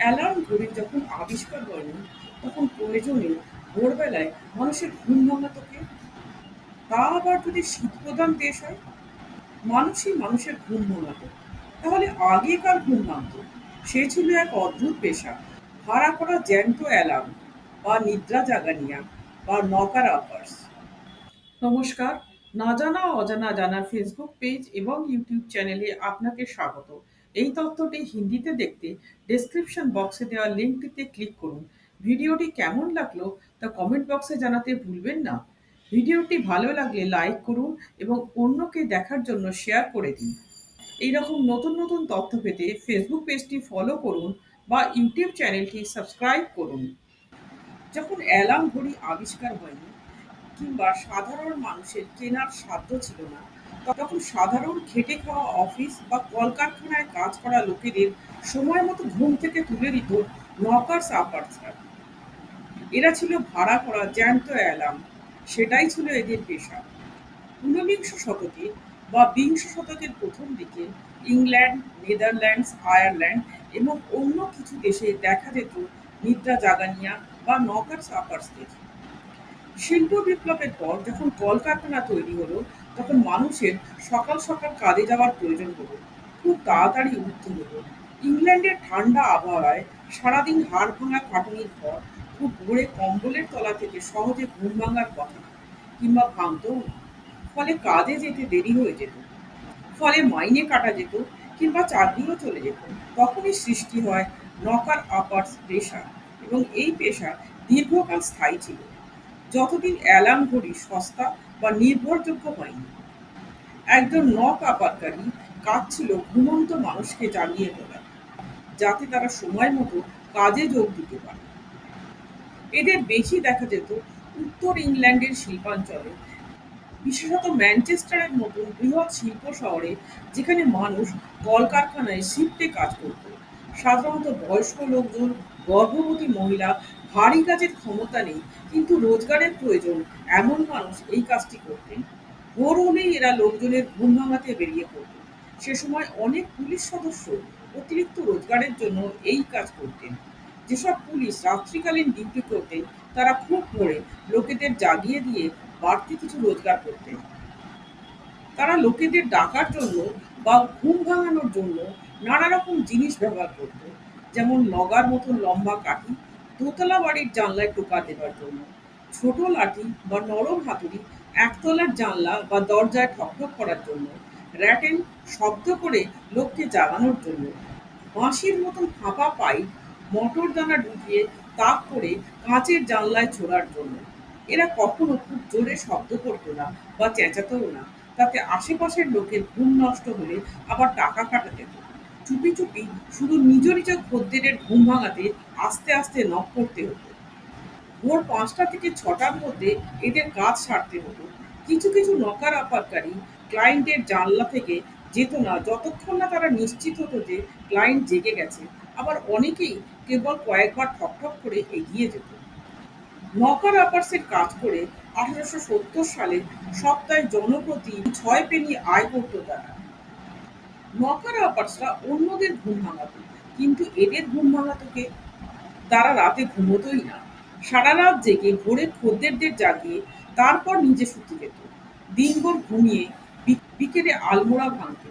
Alarm ঘড়ি যখন আবিষ্কার হয়নি তখন প্রয়োজনে ভোরবেলায় মানুষের ঘুম ভাঙাতো কে? তা আবার যদি শীতপ্রধান দেশ হয়? মানুষই মানুষের ঘুম ভাঙাতো। তাহলে আগেকার ঘুম ভাঙত? সে ছিল এক অদ্ভুত পেশা। ভাড়া করা জ্যান্ত অ্যালার্ম বা নিদ্রা জাগানিয়া বা নকার আপার্স। নমস্কার। না জানা, অজানা জানার ফেসবুক পেজ এবং ইউটিউব চ্যানেলে আপনাকে স্বাগত। এই তথ্যটি হিন্দিতে দেখতে ডেসক্রিপশন বক্সে দেওয়া লিঙ্কটিতে ক্লিক করুন। ভিডিওটি কেমন লাগল তা কমেন্ট বক্সে জানাতে ভুলবেন না। ভিডিওটি ভালো লাগলে লাইক করুন এবং অন্যকে দেখার জন্য শেয়ার করে দিন। এইরকম নতুন নতুন তথ্য পেতে ফেসবুক পেজটি ফলো করুন বা ইউটিউব চ্যানেলটি সাবস্ক্রাইব করুন। যখন অ্যালার্ম ঘড়ি আবিষ্কার হয়নি কিংবা সাধারণ মানুষের কেনার সাধ্য ছিল না। তখন সাধারণ খেটে খাওয়া অফিস বা কলকারখানায় কাজ করা লোকেদের সময় মতো ঘুম থেকে তুলে দিত নকার্স আপার্সার এরা ছিল ভাড়া করা জ্যান্ত অ্যালার্ম। সেটাই ছিল এদের পেশা। ঊনবিংশ শতকে বা বিংশ শতকের প্রথম দিকে ইংল্যান্ড, নেদারল্যান্ডস, আয়ারল্যান্ড এবং অন্য কিছু দেশে দেখা যেত নিদ্রা জাগানিয়া বা নকার্স আপার্সদের শিল্প বিপ্লবের পর যখন কলকারখানা তৈরি হলো, তখন মানুষের সকাল সকাল কাজে যাওয়ার প্রয়োজন হলো। খুব তাড়াতাড়ি উঠতে হলো। ইংল্যান্ডের ঠান্ডা আবহাওয়ায় সারাদিন হাড় ভাঙা খাটুনির পর খুব ভোরে কম্বলের তলা থেকে সহজে ঘুম ভাঙার কথা কিংবা ভাঙতেও না ফলে কাজে যেতে দেরি হয়ে যেত। ফলে মাইনে কাটা যেত কিংবা চাকরিও চলে যেত। তখনই সৃষ্টি হয় নকার আপার্স পেশা এবং এই পেশা দীর্ঘকাল স্থায়ী ছিল। যতদিন অ্যালার্ম ঘড়ি সস্তা বা নির্ভরযোগ্য হয়নি। একজন নক আপাতকারী কাজ ছিল ঘুমন্ত মানুষকে জাগিয়ে তোলা যাতে তারা সময় মতো কাজে যোগ দিতে পারে। এদের বেশি দেখা যেত উত্তর ইংল্যান্ডের শিল্পাঞ্চলে, বিশেষত ম্যানচেস্টারের মতন বৃহৎ শিল্প শহরে যেখানে মানুষ কলকারখানায় শিফটে কাজ করত। সাধারণত বয়স্ক লোকজন গর্ভবতী মহিলা ভারী কাজের ক্ষমতা নেই, কিন্তু রোজগারের প্রয়োজন। এমন মানুষ এই কাজটি করতেন। ভোর হলেই এরা লোকজনের ঘুম ভাঙাতে বেরিয়ে পড়ত। সে সময় অনেক পুলিশ সদস্য অতিরিক্ত রোজগারের জন্য এই কাজ করতেন। যেসব পুলিশ রাত্রিকালীন ডিউটি করতেন, তারা খুব ভোরে লোকেদের জাগিয়ে দিয়ে বাড়তি কিছু রোজগার করতেন। তারা লোকেদের ডাকার জন্য বা ঘুম ভাঙানোর জন্য নানা রকম জিনিস ব্যবহার করত, যেমন নগার মতন লম্বা কাঠি দোতলা বাড়ির জানলায় টোকা দেবার জন্য। ছোট লাঠি বা নরম হাতুড়ি একতলার জানলা বা দরজায় ঠকঠক করার জন্য র্যাটেন শব্দ করে লোককে জাগানোর জন্য। বাঁশির মতন ফাঁপা পাইপ মটর দানা ঢুকিয়ে তাক করে কাঁচের জানলায় ছোড়ার জন্য। এরা কখনো খুব জোরে শব্দ করতো না বা চেঁচাতেও না। তাতে আশেপাশের লোকের ঘুম নষ্ট হলে আবার টাকা কাটা যেত চুপি চুপি শুধু নিজ নিজ খদ্দেরের ঘুম ভাঙাতে আস্তে আস্তে নখ করতে হতো। ভোর পাঁচটা থেকে ছটার মধ্যে এদের কাজ সারতে হতো। কিছু কিছু নকার আপাতকারী ক্লায়েন্টের জানলা থেকে যেত না, যতক্ষণ না তারা নিশ্চিত হতো যে ক্লায়েন্ট জেগে গেছে। আবার অনেকেই কেবল কয়েকবার ঠকঠক করে এগিয়ে যেত। নকার আপার্সের কাজ করে আঠারোশো সত্তর সালে সপ্তাহে জনপ্রতি ছয় পেনি আয় করত তারা। নকার আপার্সরা অন্যদের ঘুম ভাঙাতো, কিন্তু এদের ঘুম কে? তারা রাতে ঘুমোতই না। সারা রাত জেগে ভোরে খদ্দেরদের জাগিয়ে তারপর নিজে শুতে যেত। দিনভর ঘুমিয়ে বিকেলে আলমোড়া ভাঙত।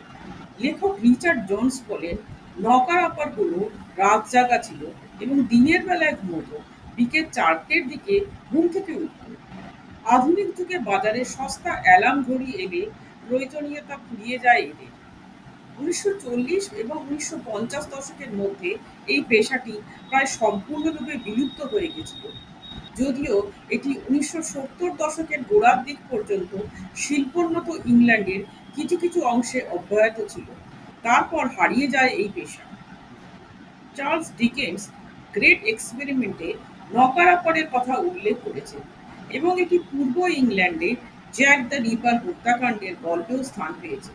লেখক রিচার্ড জোন্স বলেন নকার আপারগুলো রাত জাগা ছিল এবং দিনের বেলায় ঘুমোতো। বিকেল চারটের দিকে ঘুম থেকে উঠত। আধুনিক যুগে বাজারে সস্তা অ্যালার্ম ঘড়ি এলে প্রয়োজনীয়তা ফুরিয়ে যায় এদের। উনিশশো চল্লিশ এবং উনিশশো পঞ্চাশ দশকের মধ্যে এই পেশাটি প্রায় সম্পূর্ণরূপে বিলুপ্ত হয়ে গেছিল। যদিও এটি উনিশশো সত্তর দশকের গোড়ার দিক পর্যন্ত শিল্পোন্নত ইংল্যান্ডের কিছু কিছু অংশে অব্যাহত ছিল। তারপর হারিয়ে যায় এই পেশা। চার্লস ডিকেন্স গ্রেট এক্সপেরিমেন্টে নকারাপরের কথা উল্লেখ করেছেন এবং এটি পূর্ব ইংল্যান্ডে জ্যাক দ্য রিপার হত্যাকাণ্ডের গল্পেও স্থান পেয়েছে।